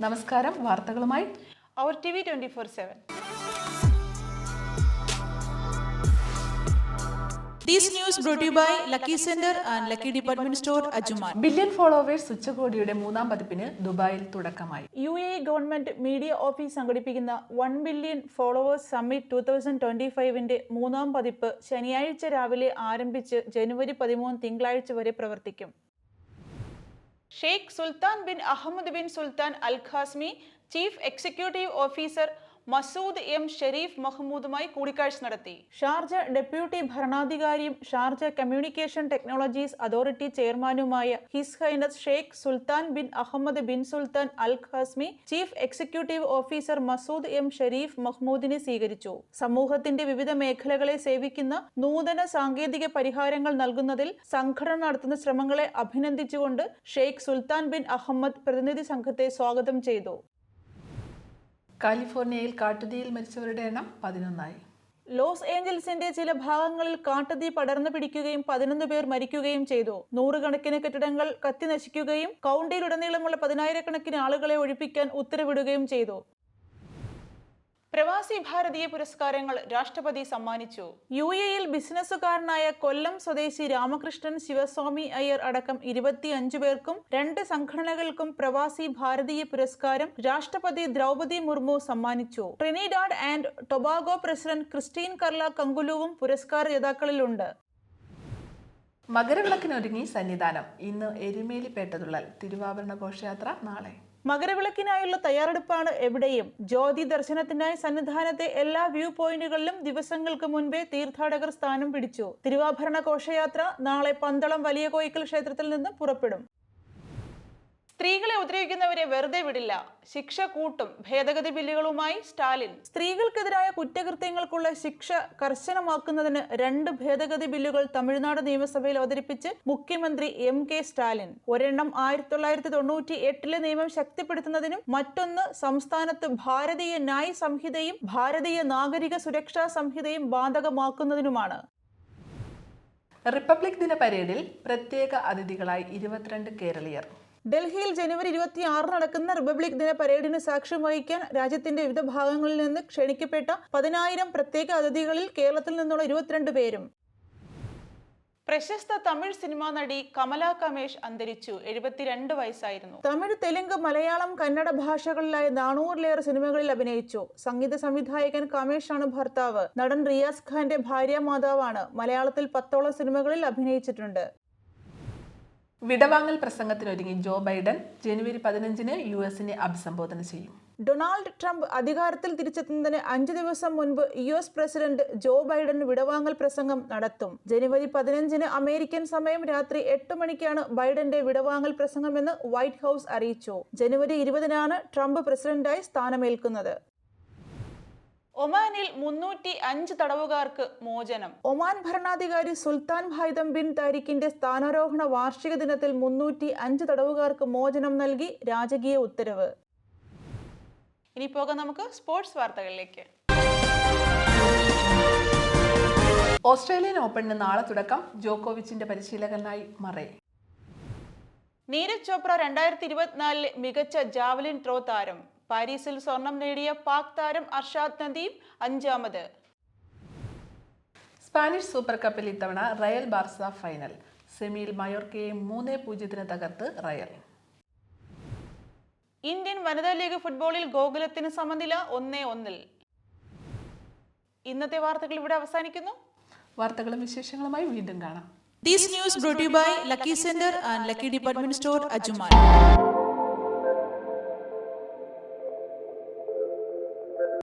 നമസ്കാരം വാർത്തകളുമായി അവർ T V twenty four seven brought to you by Lucky Center and Lucky Department Store, billion followers ഉച്ചകോടിയുടെ മൂന്നാം പതിപ്പിന് ദുബായിൽ തുടക്കമായി. U A government media office സംഘടിപ്പിക്കുന്ന one billion followers summit two thousand twenty ഫൈവിന്റെ മൂന്നാം പതിപ്പ് ശനിയാഴ്ച രാവിലെ ആരംഭിച്ച് ജനുവരി പതിമൂന്ന് തിങ്കളാഴ്ച വരെ പ്രവർത്തിക്കും. Sheikh Sultan bin Ahmed bin Sultan Al Qasimi chief executive officer Masood M Sharif മഹ്മൂദുമായി കൂടിക്കാഴ്ച നടത്തി. ഷാർജ ഡെപ്യൂട്ടി ഭരണാധികാരിയും ഷാർജ കമ്മ്യൂണിക്കേഷൻ ടെക്നോളജീസ് അതോറിറ്റി ചെയർമാനുമായ His Highness Sheikh Sultan bin Ahmed bin Sultan Al Qasimi chief executive officer Masood M Sharif മഹ്മൂദിനെ സ്വീകരിച്ചു. സമൂഹത്തിന്റെ വിവിധ മേഖലകളെ സേവിക്കുന്ന നൂതന സാങ്കേതിക പരിഹാരങ്ങൾ നൽകുന്നതിൽ സംഘടന നടത്തുന്ന ശ്രമങ്ങളെ അഭിനന്ദിച്ചുകൊണ്ട് ഷെയ്ഖ് സുൽത്താൻ ബിൻ അഹമ്മദ് പ്രതിനിധി സംഘത്തെ സ്വാഗതം ചെയ്തു. കാലിഫോർണിയയിൽ കാട്ടുതീയിൽ മരിച്ചവരുടെ എണ്ണം പതിനൊന്നായി. ലോസ് ഏഞ്ചൽസിന്റെ ചില ഭാഗങ്ങളിൽ കാട്ടുതീ പടർന്നു പിടിക്കുകയും പതിനൊന്ന് പേർ മരിക്കുകയും ചെയ്തു. നൂറുകണക്കിന് കെട്ടിടങ്ങൾ കത്തി നശിക്കുകയും കൗണ്ടിയിലുടനീളമുള്ള പതിനായിരക്കണക്കിന് ആളുകളെ ഒഴിപ്പിക്കാൻ ഉത്തരവിടുകയും ചെയ്തു. പ്രവാസി ഭാരതീയ പുരസ്കാരങ്ങൾ രാഷ്ട്രപതി സമ്മാനിച്ചു. യു എയിൽ ബിസിനസ്സുകാരനായ കൊല്ലം സ്വദേശി രാമകൃഷ്ണൻ ശിവസ്വാമി അയ്യർ അടക്കം ഇരുപത്തിയഞ്ചു പേർക്കും രണ്ട് സംഘടനകൾക്കും പ്രവാസി ഭാരതീയ പുരസ്കാരം രാഷ്ട്രപതി ദ്രൗപതി മുർമു സമ്മാനിച്ചു. Trinidad and Tobago president Christine Carla കങ്കുലുവും പുരസ്കാര ജേതാക്കളിലുണ്ട്. മകരവിളക്കിനൊരുങ്ങി സന്നിധാനം. ഇന്ന് എരുമേലിപ്പേട്ടതുള്ളൽ തിരുവാഭരണ ഘോഷയാത്ര നാളെ. മകരവിളക്കിനായുള്ള തയ്യാറെടുപ്പാണ് എവിടെയും. ജ്യോതി ദർശനത്തിനായി സന്നിധാനത്തെ എല്ലാ വ്യൂ പോയിന്റുകളിലും ദിവസങ്ങൾക്ക് മുൻപേ തീർത്ഥാടകർ സ്ഥാനം പിടിച്ചു. തിരുവാഭരണ ഘോഷയാത്ര നാളെ പന്തളം വലിയ കോയിക്കൽ ക്ഷേത്രത്തിൽ നിന്ന് പുറപ്പെടും. സ്ത്രീകളെ ഉപദ്രവിക്കുന്നവരെ വെറുതെ വിടില്ല. ശിക്ഷ കൂട്ടും. ഭേദഗതി ബില്ലുകളുമായി സ്റ്റാലിൻ. സ്ത്രീകൾക്കെതിരായ കുറ്റകൃത്യങ്ങൾക്കുള്ള ശിക്ഷ കർശനമാക്കുന്നതിന് രണ്ട് ഭേദഗതി ബില്ലുകൾ തമിഴ്നാട് നിയമസഭയിൽ അവതരിപ്പിച്ച് മുഖ്യമന്ത്രി എം കെ സ്റ്റാലിൻ. ഒരെണ്ണം ആയിരത്തി തൊള്ളായിരത്തി തൊണ്ണൂറ്റി എട്ടിലെ നിയമം ശക്തിപ്പെടുത്തുന്നതിനും മറ്റൊന്ന് സംസ്ഥാനത്ത് ഭാരതീയ ന്യായ സംഹിതയും ഭാരതീയ നാഗരിക സുരക്ഷാ സംഹിതയും ബാധകമാക്കുന്നതിനുമാണ്. റിപ്പബ്ലിക് ദിന പരേഡിൽ പ്രത്യേക അതിഥികളായി ഇരുപത്തിരണ്ട് കേരളീയർ. ഡൽഹിയിൽ ജനുവരി ഇരുപത്തി ആറിന് നടക്കുന്ന റിപ്പബ്ലിക് ദിന പരേഡിന് സാക്ഷ്യം വഹിക്കാൻ രാജ്യത്തിന്റെ വിവിധ ഭാഗങ്ങളിൽ നിന്ന് ക്ഷണിക്കപ്പെട്ട പതിനായിരം പ്രത്യേക അതിഥികളിൽ കേരളത്തിൽ നിന്നുള്ള ഇരുപത്തിരണ്ട് പേരും. പ്രശസ്ത തമിഴ് സിനിമാ നടി കമല കമേഷ് അന്തരിച്ചു. എഴുപത്തിരണ്ട് വയസ്സായിരുന്നു. തമിഴ് തെലുങ്ക് മലയാളം കന്നഡ ഭാഷകളിലായ നാനൂറിലേറെ സിനിമകളിൽ അഭിനയിച്ചു. സംഗീത സംവിധായകൻ കമേഷ് ആണ് ഭർത്താവ്. നടൻ റിയാസ് ഖാന്റെ ഭാര്യ മാതാവാണ്. മലയാളത്തിൽ പത്തോളം സിനിമകളിൽ അഭിനയിച്ചിട്ടുണ്ട്. വിടവാങ്ങൽ പ്രസംഗത്തിനൊരുങ്ങി ജോ ബൈഡൻ ജനുവരി പതിനഞ്ചിന് യു എസിനെ അഭിസംബോധന ചെയ്യും. ഡൊണാൾഡ് ട്രംപ് അധികാരത്തിൽ തിരിച്ചെത്തുന്നതിന് അഞ്ചു ദിവസം മുൻപ് U S president Joe Biden വിടവാങ്ങൽ പ്രസംഗം നടത്തും. ജനുവരി പതിനഞ്ചിന് അമേരിക്കൻ സമയം രാത്രി എട്ട് മണിക്കാണ് ബൈഡന്റെ വിടവാങ്ങൽ പ്രസംഗമെന്ന് വൈറ്റ് ഹൌസ് അറിയിച്ചു. ജനുവരി ഇരുപതിനാണ് ട്രംപ് പ്രസിഡന്റായി സ്ഥാനമേൽക്കുന്നത്. ഒമാനിൽ മുന്നൂറ്റി അഞ്ച് തടവുകാർക്ക് മോചനം. ഒമാൻ ഭരണാധികാരി സുൽത്താൻ ഹൈദം ബിൻ താരിഖിന്റെ സ്ഥാനാരോഹണ വാർഷിക ദിനത്തിൽ മുന്നൂറ്റി അഞ്ച് തടവുകാർക്ക് മോചനം നൽകി രാജകീയ ഉത്തരവ്. ഇനി പോകാം നമുക്ക് സ്പോർട്സ് വാർത്തകളിലേക്ക്. ഓസ്ട്രേലിയൻ ഓപ്പണിന് നാളെ തുടക്കം. ജോക്കോവിച്ചിന്റെ പരിശീലകനായി മറേ. നീരജ് ചോപ്ര രണ്ടായിരത്തി ഇരുപത്തിനാലിലെ മികച്ച ജാവലിൻ ത്രോ താരം. പാരീസിൽ സ്വർണം നേടിയ പാക് താരം അർഷാദ് നദീം അഞ്ചാമത്. സ്പാനിഷ് സൂപ്പർ കപ്പിൽ ഇത്തവണ റയൽ ബാർസ ഫൈനൽ. സെമിയിൽ മയോർക്കയെ മൂന്ന് പൂജ്യത്തിന് തകർത്ത് റയൽ. ഇന്ത്യൻ വനിതാ ലീഗ് ഫുട്ബോളിൽ ഗോകുലത്തിന് സമനില ഒന്നേ ഒന്നിൽ. ഇന്നത്തെ വാർത്തകൾ ഇവിടെ അവസാനിക്കുന്നു. വാർത്തകളും വിശേഷങ്ങളുമായി വീണ്ടും കാണാം. These news brought you by Lucky centre and Lucky department store Ajuman.